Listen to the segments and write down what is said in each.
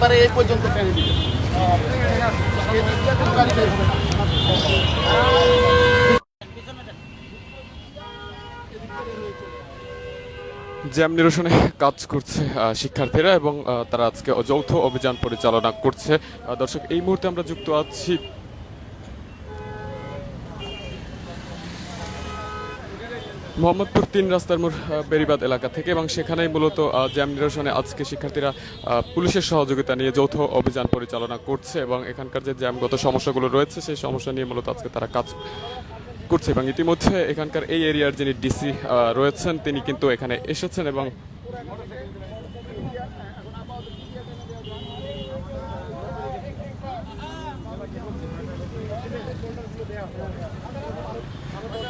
তারপরে এই পর্যন্ত জ্যাম নিরসনে কাজ করছে শিক্ষার্থীরা এবং তারা আজকে যৌথ অভিযান পরিচালনা করছে। দর্শক, এই মুহূর্তে আমরা যুক্ত আছি মোহাম্মদপুর তিন রাস্তার মোড় বেরিবাদ এলাকা থেকে এবং সেখানেই মূলত জ্যাম নিরসনে আজকে শিক্ষার্থীরা পুলিশের সহযোগিতা নিয়ে যৌথ অভিযান পরিচালনা করছে এবং এখানকার যে জ্যামগত সমস্যাগুলো রয়েছে, সেই সমস্যা নিয়ে মূলত আজকে তারা কাজ করছে এবং ইতিমধ্যে এখানকার এই এরিয়ার যিনি ডিসি রয়েছেন, তিনি কিন্তু এখানে এসেছেন এবং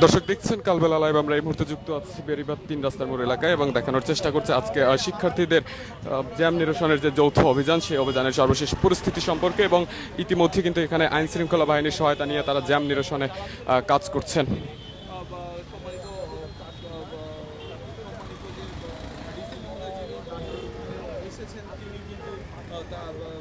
দর্শক দেখছেন কালবেলা লাইভ, আমরা এই মুহূর্তে যুক্ত আছি বেরিবাদ তিন রাস্তার মোড় এলাকায় এবং দেখানোর চেষ্টা করছে আজকে শিক্ষার্থীদের জ্যাম নিরসনের যে যৌথ অভিযান, সেই অভিযানের সর্বশেষ পরিস্থিতি সম্পর্কে এবং ইতিমধ্যে কিন্তু এখানে আইন শৃঙ্খলা বাহিনীর সহায়তা নিয়ে তারা জ্যাম নিরসনে কাজ করছেন এসেছেন তিনি কিন্তু আহ, তার আহ,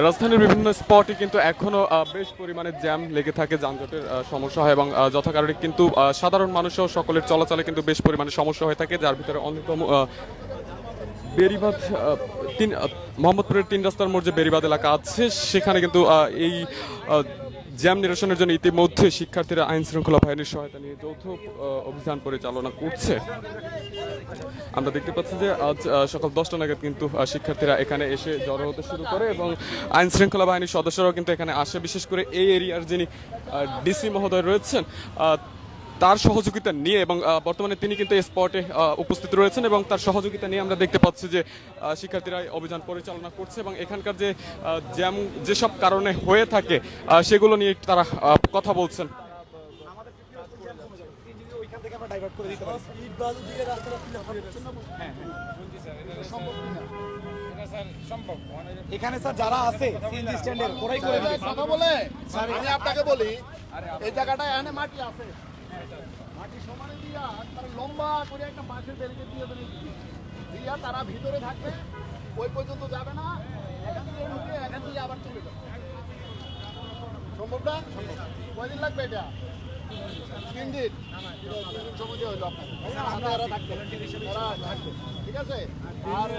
রাজধানীর বিভিন্ন স্পটে কিন্তু এখনও বেশ পরিমাণে জ্যাম লেগে থাকে যানজটের সমস্যা হয় এবং যথাকারণে যথা কারণে কিন্তু সাধারণ মানুষও সকলের চলাচলে কিন্তু বেশ পরিমাণে সমস্যা হয়ে থাকে, যার ভিতরে অন্যতম বেরিবাদ তিন মোহাম্মদপুরের তিন রাস্তার মোড় যে বেরিবাদ এলাকা আছে, সেখানে কিন্তু এই জ্যাম নিরসনের জন্য ইতিমধ্যে শিক্ষার্থীরা আইন শৃঙ্খলা বাহিনীর সহায়তা নিয়ে যৌথ অভিযান পরিচালনা করছে। আমরা দেখতে পাচ্ছি যে আজ সকাল দশটা নাগাদ কিন্তু শিক্ষার্থীরা এখানে এসে জড়ো হতে শুরু করে এবং আইন শৃঙ্খলা বাহিনীর সদস্যরাও কিন্তু এখানে আসে। বিশেষ করে এই এরিয়ার যিনি ডিসি মহোদয় রয়েছেন তার সহযোগিতা নিয়ে এবং বর্তমানে তিনি কিন্তু এই স্পটে উপস্থিত রয়েছেন এবং তার সহযোগিতা নিয়ে আমরা দেখতে পাচ্ছি যে শিক্ষার্থীরা অভিযান পরিচালনা করছে এবং এখানকার যে জ্যাম যেসব কারণে হয়ে থাকে সেগুলো নিয়ে তারা কথা বলছেন। এখানে স্যার যারা আছে সিএনজি স্ট্যান্ডের ওরাই করে দিবে। কথা বলে। আমি আপনাকে বলি এই জায়গাটায় এখানে মাটি আছে। মাটি সমানে দিয়া তারা লম্বা করে একটা মাছের বেরিকে দিয়ে দেবে দিয়া তারা ভিতরে থাকবে ওই পর্যন্ত যাবে না এখান থেকে ঢুকে এখান থেকে আবার চলে যাবে। সম্ভব না কয়দিন লাগবে এটা? তিন দিন। হইল আপনার। থাকবে ঠিক আছে? আর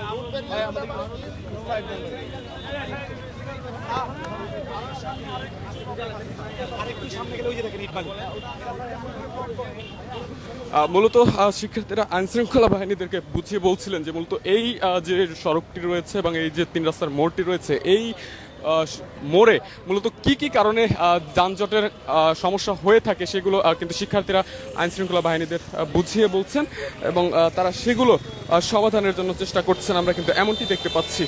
মূলত শিক্ষার্থীরা আইন শৃঙ্খলা বাহিনীদেরকে বুঝিয়ে বলছিলেন যে মূলত এই যে সড়কটি রয়েছে এবং এই যে তিন রাস্তার মোড়টি রয়েছে, এই মোড়ে মূলত কি কি কারণে যানজটের সমস্যা হয়ে থাকে সেগুলো কিন্তু শিক্ষার্থীরা আইন শৃঙ্খলা বাহিনীদের বুঝিয়ে বলছেন এবং তারা সেগুলো সমাধানের জন্য চেষ্টা করছেন। আমরা কিন্তু এমনটি দেখতে পাচ্ছি।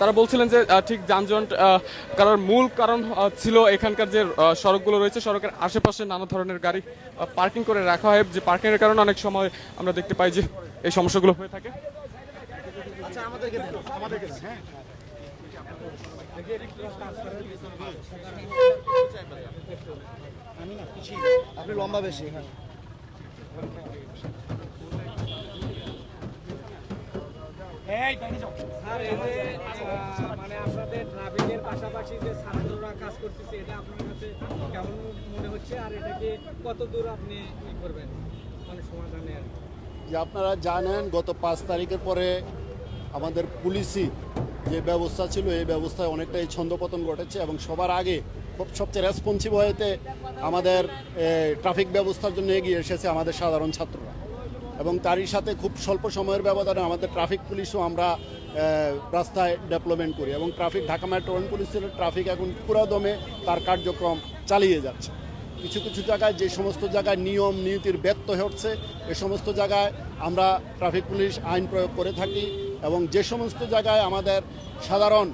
তারা বলছিলেন যে ঠিক যানজট কারণ মূল কারণ ছিল এখানকার যে সড়কগুলো রয়েছে, সড়কের আশেপাশে নানা ধরনের গাড়ি পার্কিং করে রাখা হয়। যে পার্কিংয়ের কারণে অনেক সময় আমরা দেখতে পাই যে, এই সমস্যাগুলো হয়ে থাকে। আচ্ছা হ্যাঁ। আমি না আপনি লম্বা বেশি হ্যাঁ এই বাইরে যাও স্যার এই যে আহ, মানে আপনাদের ট্রাফিকের পাশাপাশি যে ছাত্ররা কাজ করতেছে এটা আপনার কাছে কেমন মনে হচ্ছে? আর এটাকে কত দূর আপনি ই করবেন? মানে সমাধানের যে আপনারা জানেন গত পাঁচ তারিখের পরে আমাদের পুলিশি যে ব্যবস্থা ছিল এই ব্যবস্থায় অনেকটাই ছন্দপতন ঘটেছে এবং সবার আগে খুব সবচেয়ে রেসপন্সিভ হয়েতে আমাদের ট্রাফিক ব্যবস্থার জন্য এগিয়ে এসেছে আমাদের সাধারণ ছাত্ররা। এবং তারই সাথে খুব স্বল্প সময়ের ব্যবধানে আমাদের ট্রাফিক পুলিশও আমরা রাস্তায় ডেভেলপমেন্ট করি এবং ট্রাফিক, ঢাকা মেট্রোপলিটন পুলিশের ট্রাফিক এখন পুরো দমে তার কার্যক্রম চালিয়ে যাচ্ছে। কিছু কিছু জায়গায় যে সমস্ত জায়গায় নিয়ম, নীতির ব্যত্যয় হচ্ছে এ সমস্ত জায়গায় আমরা ট্রাফিক পুলিশ আইন প্রয়োগ করে থাকি এবং যে সমস্ত জায়গায় আমাদের সাধারণ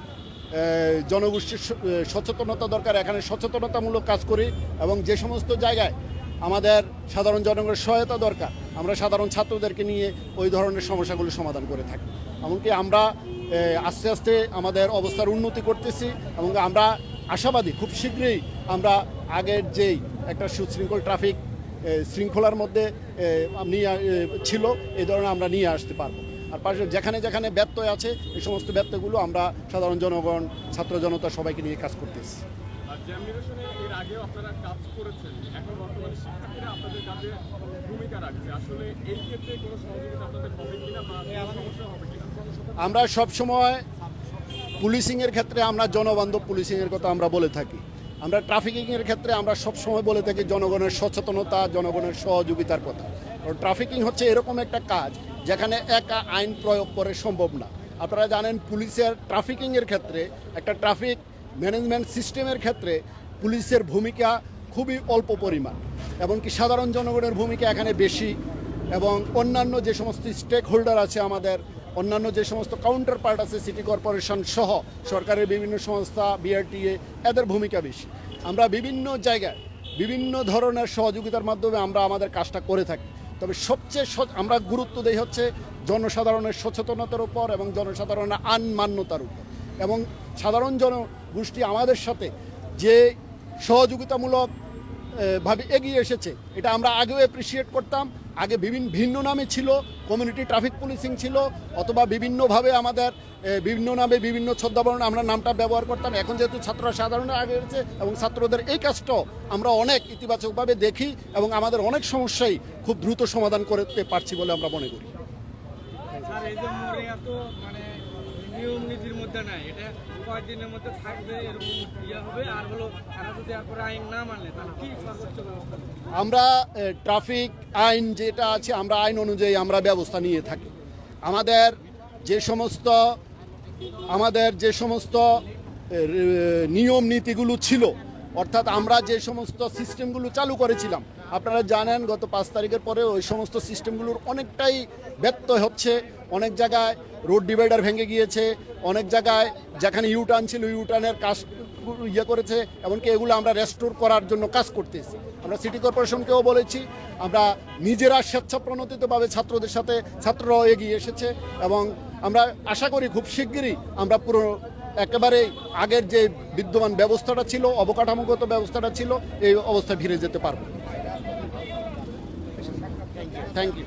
জনগোষ্ঠীর সচেতনতা দরকার, এখানে সচেতনতামূলক কাজ করি এবং যে সমস্ত জায়গায় আমাদের সাধারণ জনগণের সহায়তা দরকার আমরা সাধারণ ছাত্রদেরকে নিয়ে ওই ধরনের সমস্যাগুলো সমাধান করে থাকি। এমনকি আমরা আস্তে আস্তে আমাদের অবস্থার উন্নতি করতেছি এবং আমরা আশাবাদী খুব শীঘ্রই আমরা আগের যেই একটা সুশৃঙ্খল ট্রাফিক শৃঙ্খলার মধ্যে নিয়ে ছিল, এই ধরনের আমরা নিয়ে আসতে পারব। আর পাশে যেখানে যেখানে ব্যত্যয় আছে, এই সমস্ত ব্যত্যয়গুলো আমরা সাধারণ জনগণ, ছাত্র জনতা সবাইকে নিয়ে কাজ করতেছি। আপনারা কাজ করেছেন, এখন বর্তমানে শিক্ষার্থীরা আপনাদের আমরা সব সময় পুলিশিংয়ের ক্ষেত্রে আমরা জনবান্ধব পুলিশিংয়ের কথা আমরা বলে থাকি। আমরা ট্রাফিকিংয়ের ক্ষেত্রে আমরা সব সময় বলে থাকি জনগণের সচেতনতা, জনগণের সহযোগিতার কথা। কারণ ট্রাফিকিং হচ্ছে এরকম একটা কাজ যেখানে একা আইন প্রয়োগ করে সম্ভব না। আপনারা জানেন পুলিশের ট্রাফিকিংয়ের ক্ষেত্রে একটা ট্রাফিক ম্যানেজমেন্ট সিস্টেমের ক্ষেত্রে পুলিশের ভূমিকা খুবই অল্প পরিমাণ। এমনকি সাধারণ জনগণের ভূমিকা এখানে বেশি এবং অন্যান্য যে সমস্ত স্টেক হোল্ডার আছে আমাদের, অন্যান্য যে সমস্ত কাউন্টার পার্ট আছে সিটি কর্পোরেশন সহ সরকারের বিভিন্ন সংস্থা বিআরটিএ এদের ভূমিকা বেশি। আমরা বিভিন্ন জায়গায় বিভিন্ন ধরনের সহযোগিতার মাধ্যমে আমরা আমাদের কাজটা করে থাকি। তবে সবচেয়ে আমরা গুরুত্ব দেই হচ্ছে জনসাধারণের সচেতনতার উপর এবং জনসাধারণের আনমান্যতার উপর। এবং সাধারণ জনগোষ্ঠী আমাদের সাথে যে সহযোগিতামূলক ভাবে এগিয়ে এসেছে। এটা আমরা আগেও অ্যাপ্রিসিয়েট করতাম। আগে বিভিন্ন ভিন্ন নামে ছিল কমিউনিটি ট্রাফিক পুলিশিং ছিল, অথবা বিভিন্নভাবে আমাদের বিভিন্ন নামে বিভিন্ন ছদ্মাবরণ আমরা নামটা ব্যবহার করতাম। এখন যেহেতু ছাত্ররা সাধারণ আগে এসেছে এবং ছাত্রদের এই কাজটাও আমরা অনেক ইতিবাচকভাবে দেখি এবং আমাদের অনেক সমস্যাই খুব দ্রুত সমাধান করতে পারছি বলে আমরা মনে করি। মানে নিয়ম নীতির মধ্যে নাই। এটা কয়েকদিনের মধ্যে থাকবে, এরকম ইয়ে হবে, আর হলো তারা যদি এরপরে আইন না মানলে তাহলে কি সর্বোচ্চ ব্যবস্থা আমরা ট্রাফিক আইন যেটা আছে, আমরা আইন অনুযায়ী আমরা ব্যবস্থা নিয়ে থাকি। আমাদের যে সমস্ত, আমাদের যে সমস্ত নিয়ম নীতিগুলো ছিল, অর্থাৎ আমরা যে সমস্ত সিস্টেমগুলো চালু করেছিলাম, আপনারা জানেন গত পাঁচ তারিখের পরে ওই সমস্ত সিস্টেমগুলোর অনেকটাই ব্যত্যয় হচ্ছে। অনেক জায়গায় রোড ডিভাইডার ভেঙে গিয়েছে অনেক জায়গায়, যেখানে ইউটার্ন ছিল ইউটার্নের কাজ ইয়ে করেছে, এমনকি এগুলো আমরা রেস্টোর করার জন্য কাজ করতেছি। আমরা সিটি কর্পোরেশনকেও বলেছি, আমরা নিজেরা স্বেচ্ছাপ্রণোদিতভাবে ছাত্রদের সাথে, ছাত্ররাও এগিয়ে এসেছে এবং আমরা আশা করি খুব শিগগিরই আমরা পুরো একেবারে আগের যে বিদ্যমান ব্যবস্থাটা ছিল, অবকাঠামোগত ব্যবস্থাটা ছিল, এই অবস্থায় ফিরে যেতে পারব। থ্যাংক ইউ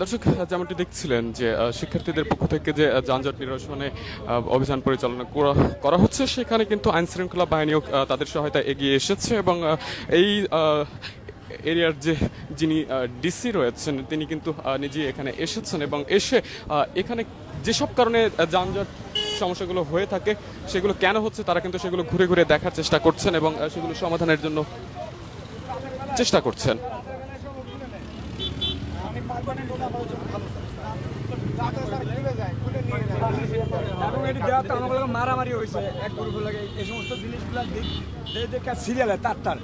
দর্শক, যেমনটি দেখছিলেন যে শিক্ষার্থীদের পক্ষ থেকে যে যানজট নিরসনে অভিযান পরিচালনা করা হচ্ছে, সেখানে কিন্তু আইন শৃঙ্খলা বাহিনীও তাদের সহায়তা এগিয়ে এসেছে এবং এই এরিয়ার যে যিনি ডিসি রয়েছেন, তিনি কিন্তু নিজে এখানে এসেছেন এবং এসে এখানে যেসব কারণে যানজট সমস্যাগুলো হয়ে থাকে, সেগুলো কেন হচ্ছে, তারা কিন্তু সেগুলো ঘুরে ঘুরে দেখার চেষ্টা করছেন এবং সেগুলো সমাধানের জন্য চেষ্টা করছেন। এবং এটি দেওয়ার তো আমার মারামারি হয়েছে। এক গ্রুপের লাগে এই সমস্ত জিনিসগুলো দেখে সিরিয়ালে তার তার।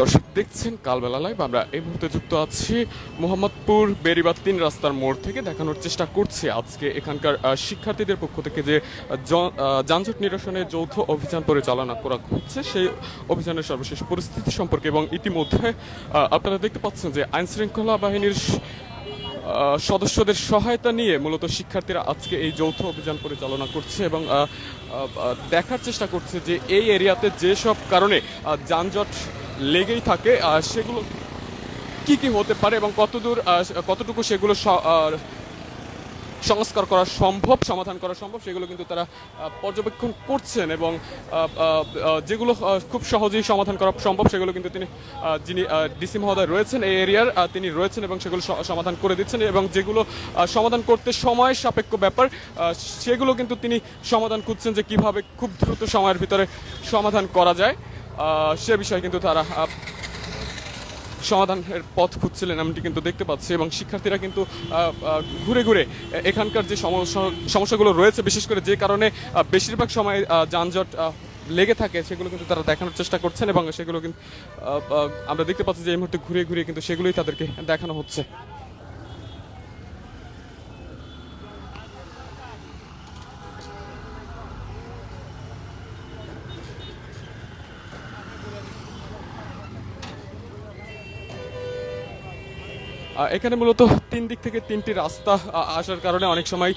দর্শক দেখছেন কালবেলা লাইভ। আমরা এই মুহূর্তে যুক্ত আছি মোহাম্মদপুর বেরিবাদ তিন রাস্তার মোড় থেকে। দেখানোর চেষ্টা করছি আজকে এখানকার শিক্ষার্থীদের পক্ষ থেকে যে যানজট নিরসনে যৌথ অভিযান পরিচালনা করা হচ্ছে, সেই অভিযানের সর্বশেষ পরিস্থিতি সম্পর্কে এবং ইতিমধ্যে আপনারা দেখতে পাচ্ছেন যে আইন শৃঙ্খলা বাহিনীর সদস্যদের সহায়তা নিয়ে মূলত শিক্ষার্থীরা আজকে এই যৌথ অভিযান পরিচালনা করছে এবং দেখার চেষ্টা করছে যে এই এরিয়াতে যেসব কারণে যানজট লেগেই থাকে সেগুলো কি কি হতে পারে এবং কতদূর কতটুকু সেগুলো সংস্কার করা সম্ভব, সমাধান করা সম্ভব, সেগুলো কিন্তু তারা পর্যবেক্ষণ করছেন এবং যেগুলো খুব সহজেই সমাধান করা সম্ভব, সেগুলো কিন্তু তিনি যিনি ডিসি মহোদয় রয়েছেন এই এরিয়ার তিনি রয়েছেন এবং সেগুলো সমাধান করে দিচ্ছেন এবং যেগুলো সমাধান করতে সময় সাপেক্ষ ব্যাপার সেগুলো কিন্তু তিনি সমাধান খুঁজছেন যে কীভাবে খুব দ্রুত সময়ের ভিতরে সমাধান করা যায়। সে বিষয়ে কিন্তু তারা সমাধানের পথ খুঁজছিলেন এমনটি কিন্তু দেখতে পাচ্ছি এবং শিক্ষার্থীরা কিন্তু ঘুরে ঘুরে এখানকার যে সমস্যা, সমস্যাগুলো রয়েছে, বিশেষ করে যে কারণে বেশিরভাগ সময় যানজট লেগে থাকে, সেগুলো কিন্তু তারা দেখানোর চেষ্টা করছেন এবং সেগুলো কিন্তু আমরা দেখতে পাচ্ছি যে এই মুহূর্তে ঘুরে ঘুরে কিন্তু সেগুলোই তাদেরকে দেখানো হচ্ছে। এখানে মূলত তিন দিক থেকে তিনটি রাস্তা আসার কারণে অনেক সময়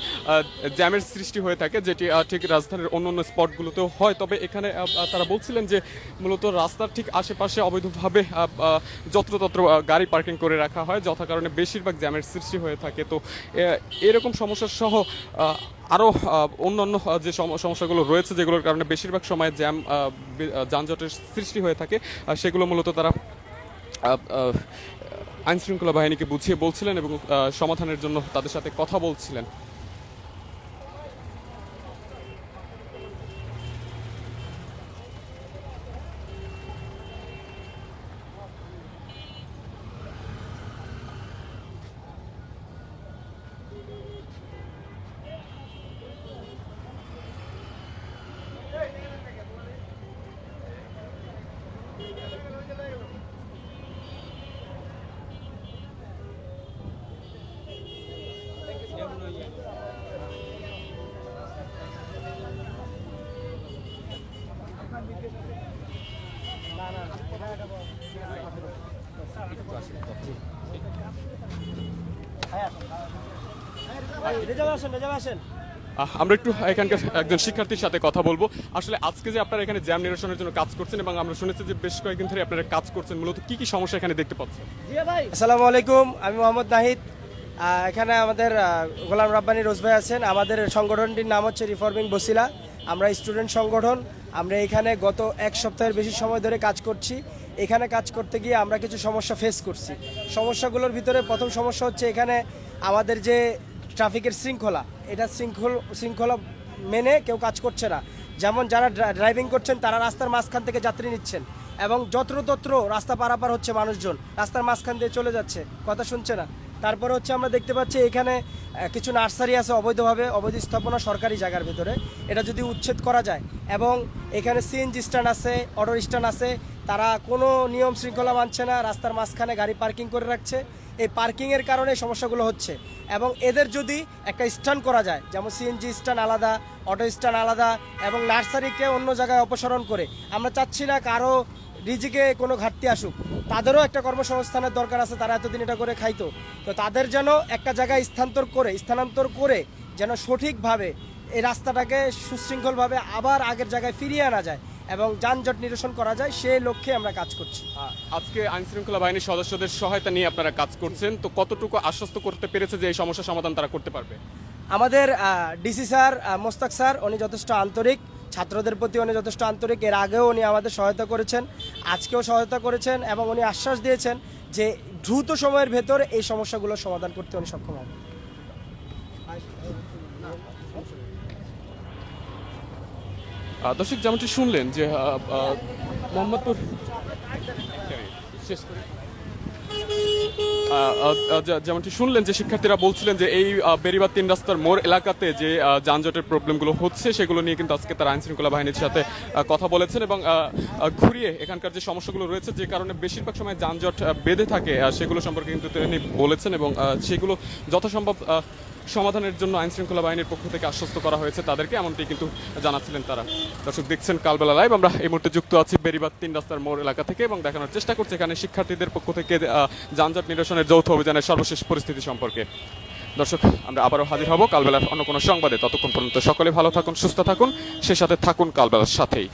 জ্যামের সৃষ্টি হয়ে থাকে, যেটি ঠিক রাজধানীর অন্য অন্য স্পটগুলোতেও হয়। তবে এখানে তারা বলছিলেন যে মূলত রাস্তার ঠিক আশেপাশে অবৈধভাবে যত্রতত্র গাড়ি পার্কিং করে রাখা হয়, যথা কারণে বেশিরভাগ জ্যামের সৃষ্টি হয়ে থাকে। তো এরকম সমস্যা সহ আরও অন্যান্য যে সম- সমস্যাগুলো রয়েছে, যেগুলোর কারণে বেশিরভাগ সময় জ্যাম যানজটের সৃষ্টি হয়ে থাকে সেগুলো মূলত তারা আইন শৃঙ্খলা বাহিনীকে বুঝিয়ে বলছিলেন এবং সমাধানের জন্য তাদের সাথে কথা বলছিলেন। আমরা একটু এখানকার একজন শিক্ষার্থীর সাথে কথা বলব। আসলে আজকে যে আপনারা এখানে জ্যাম নিরসনের জন্য কাজ করছেন এবং আমরা শুনেছি যে বেশ কয়েকদিন ধরে আপনারা কাজ করছেন, মূলত কি কি সমস্যা এখানে দেখতে পাচ্ছেন? আসসালামু আলাইকুম, আমি মোহাম্মদ নাহিদ। এখানে আমাদের গোলাম রাব্বানি রোজ ভাই আছেন। আমাদের সংগঠনটির নাম হচ্ছে রিফর্মিং বসিলা আমরা স্টুডেন্ট সংগঠন। আমরা এখানে গত এক সপ্তাহের বেশি সময় ধরে কাজ করছি। এখানে কাজ করতে গিয়ে আমরা কিছু সমস্যা ফেস করছি। সমস্যাগুলোর ভিতরে প্রথম সমস্যা হচ্ছে এখানে আমাদের যে ট্রাফিকের শৃঙ্খলা, এটা শৃঙ্খল, শৃঙ্খলা মেনে কেউ কাজ করছে না। যেমন যারা ড্রাইভিং করছেন, তারা রাস্তার মাঝখান থেকে যাত্রী নিচ্ছেন এবং যত্রতত্র রাস্তা পারাপার হচ্ছে মানুষজন, রাস্তার মাঝখান দিয়ে চলে যাচ্ছে, কথা শুনছে না। তারপরে হচ্ছে আমরা দেখতে পাচ্ছি এখানে কিছু নার্সারি আছে অবৈধভাবে, অবৈধ স্থাপনা সরকারি জায়গার ভিতরে। এটা যদি উচ্ছেদ করা যায় এবং এখানে সিএনজি স্ট্যান্ড আছে অটো স্ট্যান্ড আছে, তারা কোনো নিয়ম শৃঙ্খলা মানছে না, রাস্তার মাঝখানে গাড়ি পার্কিং করে রাখছে। এই পার্কিংয়ের কারণে সমস্যাগুলো হচ্ছে এবং এদের যদি একটা স্ট্যান্ড করা যায়, যেমন সিএনজি স্ট্যান্ড আলাদা অটো স্ট্যান্ড আলাদা এবং নার্সারিকে অন্য জায়গায় অপসারণ করে, আমরা চাচ্ছি না কারও রিজিকে কোনো ঘাটতি আসুক তাদেরও একটা কর্মসংস্থানের দরকার আছে তারা এতদিন এটা করে খাইতো। তো তাদের যেন একটা জায়গায় স্থানান্তর করে স্থানান্তর করে যেন সঠিকভাবে এই রাস্তাটাকে সুশৃঙ্খলভাবে আবার আগের জায়গায় ফিরিয়ে আনা যায় এবং যানজট নিরসন করা যায় সেই লক্ষ্যে আমরা কাজ করছি। আজকে আইন শৃঙ্খলা বাহিনীর সদস্যদের সহায়তা নিয়ে আপনারা কাজ করছেন তো কতটুকু আশ্বস্ত করতে পেরেছে যে এই সমস্যা সমাধান তারা করতে পারবে? আমাদের ডিসি স্যার মোস্তাক স্যার উনি যথেষ্ট আন্তরিক। ছাত্রদের প্রতি উনি যথেষ্ট আন্তরিক এর আগেও উনি আমাদের সহায়তা করেছেন, আজকেও সহায়তা করেছেন এবং উনি আশ্বাস দিয়েছেন যে দ্রুত সময়ের ভেতর এই সমস্যাগুলো সমাধান করতে উনি সক্ষম হবেন দর্শক যেমনটি শুনলেন যে মোহাম্মদপুর শেষ করি। যেমনটি শুনলেন যে শিক্ষার্থীরা বলছিলেন যে এই বেরিবাদ তিন রাস্তার মোড় এলাকাতে যে যানজটের প্রবলেমগুলো হচ্ছে, সেগুলো নিয়ে কিন্তু আজকে তারা আইন শৃঙ্খলা বাহিনীর সাথে কথা বলেছেন এবং ঘুরিয়ে এখানকার যে সমস্যাগুলো রয়েছে, যে কারণে বেশিরভাগ সময় যানজট বেঁধে থাকে সেগুলো সম্পর্কে কিন্তু তিনি বলেছেন এবং সেগুলো যথাসম্ভব সমাধানের জন্য আইন শৃঙ্খলা বাহিনীর পক্ষ থেকে আশ্বস্ত করা হয়েছে তাদেরকে, এমনটি কিন্তু জানাচ্ছিলেন তারা। দর্শক, দেখছেন কালবেলা লাইভ। আমরা এই মুহূর্তে যুক্ত আছি বেরিবাদ তিন রাস্তার মোড় এলাকা থেকে এবং দেখানোর চেষ্টা করছি এখানে শিক্ষার্থীদের পক্ষ থেকে যানজট নিরসনের যৌথ অভিযানের সর্বশেষ পরিস্থিতি সম্পর্কে। দর্শক, আমরা আবারও হাজির হব কালবেলার অন্য কোনো সংবাদে। ততক্ষণ পর্যন্ত সকলে ভালো থাকুন, সুস্থ থাকুন। সে সাথে থাকুন কালবেলার সাথেই।